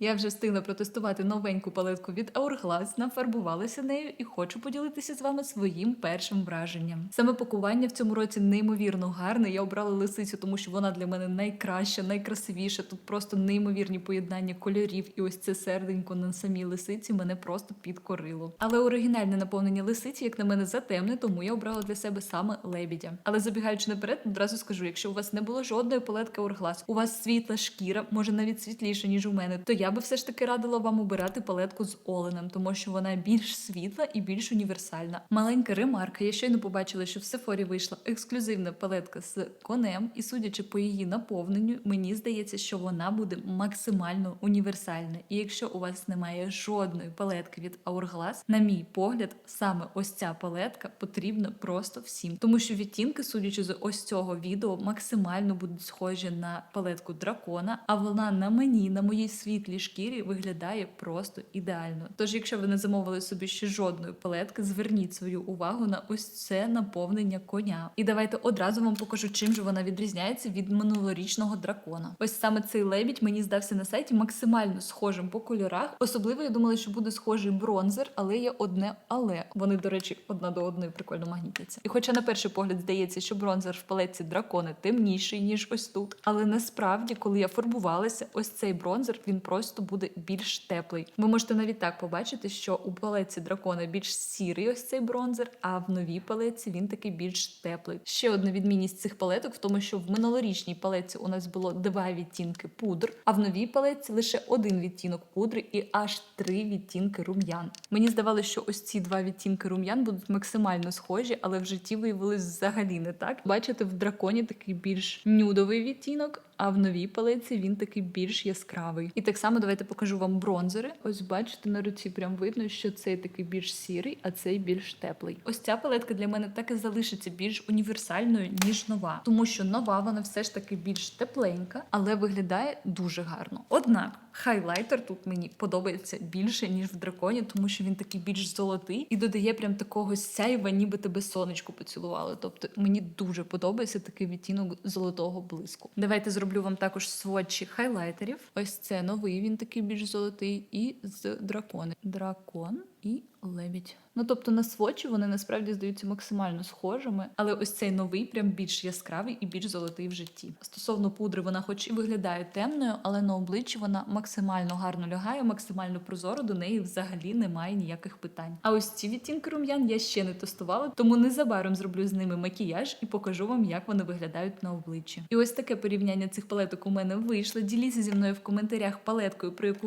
Я вже встигла протестувати новеньку палетку від Hourglass, нафарбувалася нею і хочу поділитися з вами своїм першим враженням. Саме пакування в цьому році неймовірно гарне. Я обрала лисицю, тому що вона для мене найкраща, найкрасивіша. Тут просто неймовірні поєднання кольорів, і ось це серденько на самій лисиці мене просто підкорило. Але оригінальне наповнення лисиці, як на мене, затемне, тому я обрала для себе саме лебідя. Але забігаючи наперед, одразу скажу: якщо у вас не було жодної палетки Hourglass, у вас світла шкіра, може навіть світліша, ніж у мене, то я би все ж таки радила вам обирати палетку з оленем, тому що вона більш світла і більш універсальна. Маленька ремарка. Я щойно побачила, що в Сефорі вийшла ексклюзивна палетка з конем, і судячи по її наповненню, мені здається, що вона буде максимально універсальна. І якщо у вас немає жодної палетки від Hourglass, на мій погляд, саме ось ця палетка потрібна просто всім, тому що відтінки, судячи з ось цього відео, максимально будуть схожі на палетку дракона, а вона на мені, на моїй світлій шкірі, виглядає просто ідеально. Тож, якщо ви не замовили собі ще жодної палетки, зверніть свою увагу на ось це наповнення коня. І давайте одразу вам покажу, чим же вона відрізняється від минулорічного дракона. Ось саме цей лебідь мені здався на сайті максимально схожим по кольорах. Особливо я думала, що буде схожий бронзер, але є одне але. Вони, до речі, одна до одної прикольно магнітяться. І хоча на перший погляд здається, що бронзер в палетці дракони темніший, ніж ось тут. Але насправді, коли я фарбувалася, ось цей бронзер він просто буде більш теплий. Ви можете навіть так побачити, що у палеці дракона більш сірий ось цей бронзер, а в новій палеці він такий більш теплий. Ще одна відмінність цих палеток в тому, що в минулорічній палеці у нас було два відтінки пудр, а в новій палеці лише один відтінок пудри і аж три відтінки рум'ян. Мені здавалося, що ось ці два відтінки рум'ян будуть максимально схожі, але в житті виявилось взагалі не так. Бачите, в драконі такий більш нюдовий відтінок. А в новій палеці він такий більш яскравий. І так само давайте покажу вам бронзери. Ось бачите, на руці прям видно, що цей такий більш сірий, а цей більш теплий. Ось ця палетка для мене так і залишиться більш універсальною, ніж нова, тому що нова вона все ж таки більш тепленька, але виглядає дуже гарно. Однак хайлайтер тут мені подобається більше ніж в драконі, тому що він такий більш золотий і додає прям такого сяйва, ніби тебе сонечко поцілували. Тобто мені дуже подобається такий відтінок золотого блиску. Давайте зроблю вам також сводчі хайлайтерів. Ось це новий, він такий більш золотий, і з дракони. Дракон і лебідь. Ну тобто на сводчі вони насправді здаються максимально схожими, але ось цей новий прям більш яскравий і більш золотий в житті. Стосовно пудри, вона, хоч і виглядає темною, але на обличчі вона максимально гарно лягає, максимально прозоро. До неї взагалі немає ніяких питань. А ось ці відтінки рум'ян я ще не тестувала, тому незабаром зроблю з ними макіяж і покажу вам, як вони виглядають на обличчі. І ось таке порівняння цих палеток у мене вийшло. Діліться зі мною в коментарях палеткою, про яку ви